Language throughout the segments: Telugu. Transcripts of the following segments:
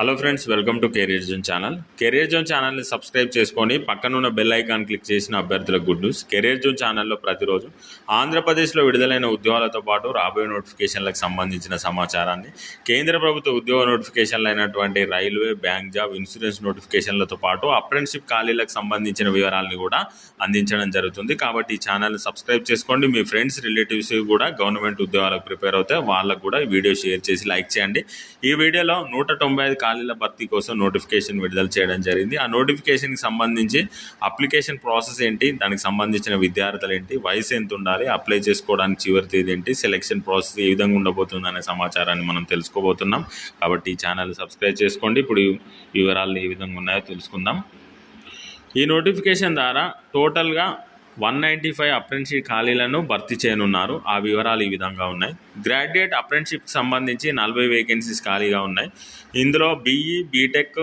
Hello friends welcome to career zone channel career zone ఛానల్ని సబ్స్క్రైబ్ చేసుకొని పక్కనున్న బెల్ ఐకాన్ క్లిక్ చేసిన అభ్యర్థులకు గుడ్ న్యూస్ కెరియర్ జోన్ ఛానల్లో ప్రతిరోజు ఆంధ్రప్రదేశ్లో విడుదలైన ఉద్యోగాలతో పాటు రాబోయే నోటిఫికేషన్లకు సంబంధించిన సమాచారాన్ని కేంద్ర ప్రభుత్వ ఉద్యోగ నోటిఫికేషన్లు అయినటువంటి రైల్వే బ్యాంక్ జాబ్ ఇన్సూరెన్స్ నోటిఫికేషన్లతో పాటు అప్రెంటిషిప్ ఖాళీలకు సంబంధించిన వివరాలను కూడా అందించడం జరుగుతుంది. కాబట్టి ఈ ఛానల్ని సబ్స్క్రైబ్ చేసుకోండి. మీ ఫ్రెండ్స్ రిలేటివ్స్ కూడా గవర్నమెంట్ ఉద్యోగాలకు ప్రిపేర్ అవుతే వాళ్ళకు కూడా ఈ వీడియో షేర్ చేసి లైక్ చేయండి. ఈ వీడియోలో నూట తొంభై ఐదు ఖాళీల భర్తీ కోసం నోటిఫికేషన్ విడుదల చేయడం జరిగింది. ఆ నోటిఫికేషన్కి సంబంధించి అప్లికేషన్ ప్రాసెస్ ఏంటి దానికి సంబంధించిన విద్యార్థులు ఏంటి వయసు ఎంత ఉండాలి అప్లై చేసుకోవడానికి చివరి తేదీ ఏంటి సెలెక్షన్ ప్రాసెస్ ఏ విధంగా ఉండబోతుంది అనే సమాచారాన్ని మనం తెలుసుకోబోతున్నాం. కాబట్టి ఈ ఛానల్ సబ్స్క్రైబ్ చేసుకోండి. ఇప్పుడు వివరాలు ఏ విధంగా ఉన్నాయో తెలుసుకుందాం. ఈ నోటిఫికేషన్ ద్వారా టోటల్గా వన్ నైంటీ ఫైవ్ అప్రెంటిషిప్ ఖాళీలను భర్తీ చేయనున్నారు. ఆ వివరాలు ఈ విధంగా ఉన్నాయి. గ్రాడ్యుయేట్ అప్రెంటిషిప్కి సంబంధించి నలభై వేకెన్సీస్ ఖాళీగా ఉన్నాయి. ఇందులో BE BTech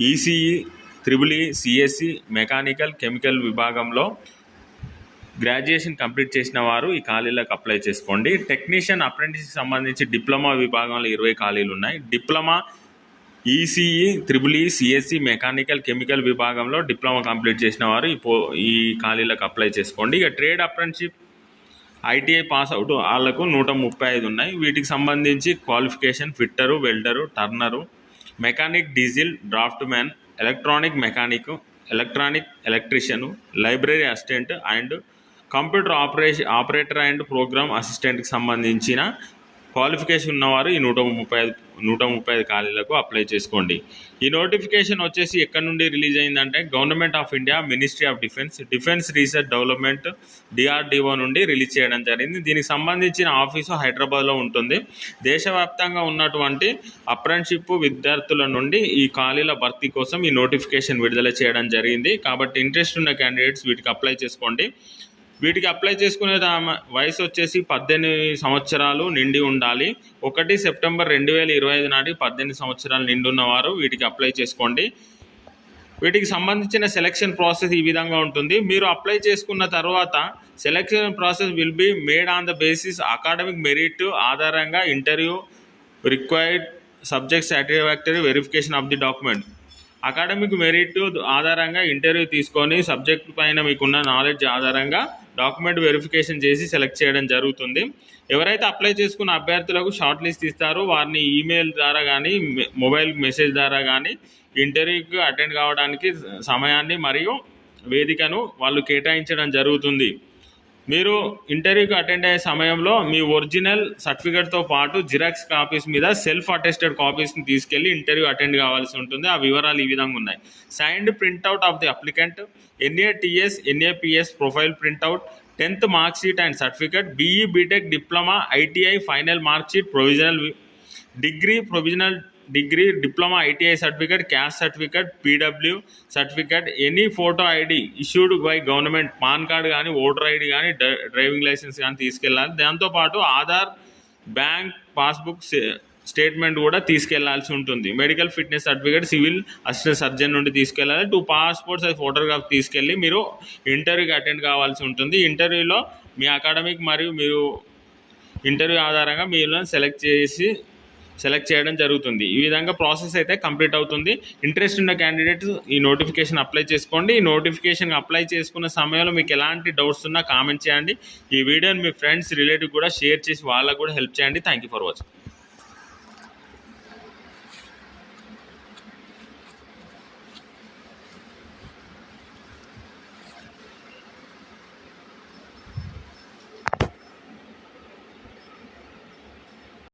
ECE triple E CSC mechanical chemical విభాగంలో గ్రాడ్యుయేషన్ కంప్లీట్ చేసిన వారు ఈ ఖాళీలకు అప్లై చేసుకోండి. టెక్నీషియన్ అప్రెంటిస్కి సంబంధించి డిప్లొమా విభాగంలో ఇరవై ఖాళీలు ఉన్నాయి. Diploma ECE triple E CSC mechanical chemical విభాగంలో డిప్లొమా కంప్లీట్ చేసిన వారు ఈ పో ఈ ఖాళీలకు అప్లై చేసుకోండి. ఇక trade apprenticeship ITI pass out వాళ్ళకు నూట ముప్పై ఐదు ఉన్నాయి. వీటికి సంబంధించి qualification fitter welder turner mechanic diesel draughtsman electronic mechanic electronic electrician library assistant and computer operation operator and programme అసిస్టెంట్కి సంబంధించిన క్వాలిఫికేషన్ ఉన్నవారు ఈ నూట ముప్పై ఐదు నూట ముప్పై ఐదు ఖాళీలకు అప్లై చేసుకోండి. ఈ నోటిఫికేషన్ వచ్చేసి ఎక్కడి నుండి రిలీజ్ అయిందంటే government of India ministry of defence defence research development DRDO నుండి రిలీజ్ చేయడం జరిగింది. దీనికి సంబంధించిన ఆఫీసు హైదరాబాద్లో ఉంటుంది. దేశవ్యాప్తంగా ఉన్నటువంటి అప్రెంటిషిప్ విద్యార్థుల నుండి ఈ ఖాళీల భర్తీ కోసం ఈ నోటిఫికేషన్ విడుదల చేయడం జరిగింది. కాబట్టి ఇంట్రెస్ట్ ఉన్న క్యాండిడేట్స్ వీటికి అప్లై చేసుకోండి. వీటికి అప్లై చేసుకునే వయసు వచ్చేసి పద్దెనిమిది సంవత్సరాలు నిండి ఉండాలి. ఒకటి సెప్టెంబర్ రెండు వేల ఇరవై ఐదు నాటికి పద్దెనిమిది సంవత్సరాలు నిండున్నవారు వీటికి అప్లై చేసుకోండి. వీటికి సంబంధించిన సెలక్షన్ ప్రాసెస్ ఈ విధంగా ఉంటుంది. మీరు అప్లై చేసుకున్న తర్వాత selection process will be made on the basis academic merit ఆధారంగా interview required subject satisfactory verification of the document academic merit ఆధారంగా ఇంటర్వ్యూ తీసుకొని సబ్జెక్ట్ పైన మీకున్న నాలెడ్జ్ ఆధారంగా డాక్యుమెంట్ వెరిఫికేషన్ చేసి సెలెక్ట్ చేయడం జరుగుతుంది. ఎవరైతే అప్లై చేసుకున్న అభ్యర్థులకు షార్ట్ లిస్ట్ ఇస్తారో వారిని ఈమెయిల్ ద్వారా కానీ మొబైల్ మెసేజ్ ద్వారా కానీ ఇంటర్వ్యూకి అటెండ్ కావడానికి సమయాన్ని మరియు వేదికను వాళ్ళు కేటాయించడం జరుగుతుంది. మీరు ఇంటర్వ్యూకి అటెండ్ అయ్యే సమయంలో మీ ఒరిజినల్ సర్టిఫికేట్తో పాటు జిరాక్స్ కాపీస్ మీద సెల్ఫ్ అటెస్టెడ్ కాపీస్ని తీసుకెళ్ళి ఇంటర్వ్యూ అటెండ్ కావాల్సి ఉంటుంది. ఆ వివరాలు ఈ విధంగా ఉన్నాయి. Signed printout of the applicant N A T S N A P S profile printout tenth marksheet and certificate BE BTech diploma ITI final marksheet provisional degree provisional degree diploma ITI certificate caste certificate PW certificate any photo ID issued by government PAN card కానీ ఓటర్ ఐడి కానీ డ్రైవింగ్ లైసెన్స్ కానీ తీసుకెళ్ళాలి. దాంతోపాటు ఆధార్ బ్యాంక్ పాస్బుక్ స్టేట్మెంట్ కూడా తీసుకెళ్ళాల్సి ఉంటుంది. Medical fitness certificate civil assistant surgeon నుండి తీసుకెళ్ళాలి. టూ పాస్పోర్ట్స్ అది ఫోటోగ్రాఫ్ తీసుకెళ్ళి మీరు ఇంటర్వ్యూకి అటెండ్ కావాల్సి ఉంటుంది. ఇంటర్వ్యూలో మీ అకాడమిక్ మరియు మీరు ఇంటర్వ్యూ ఆధారంగా మీరు సెలెక్ట్ చేసి సెలెక్ట్ చేయడం జరుగుతుంది. ఈ విధంగా ప్రాసెస్ అయితే కంప్లీట్ అవుతుంది. ఇంట్రెస్ట్ ఉన్న క్యాండిడేట్స్ ఈ నోటిఫికేషన్ అప్లై చేసుకోండి. ఈ నోటిఫికేషన్ అప్లై చేసుకున్న సమయంలో మీకు ఎలాంటి డౌట్స్ ఉన్నా కామెంట్ చేయండి. ఈ వీడియోని మీ ఫ్రెండ్స్ రిలేటివ్ కూడా షేర్ చేసి వాళ్ళకు కూడా హెల్ప్ చేయండి. Thank you for watching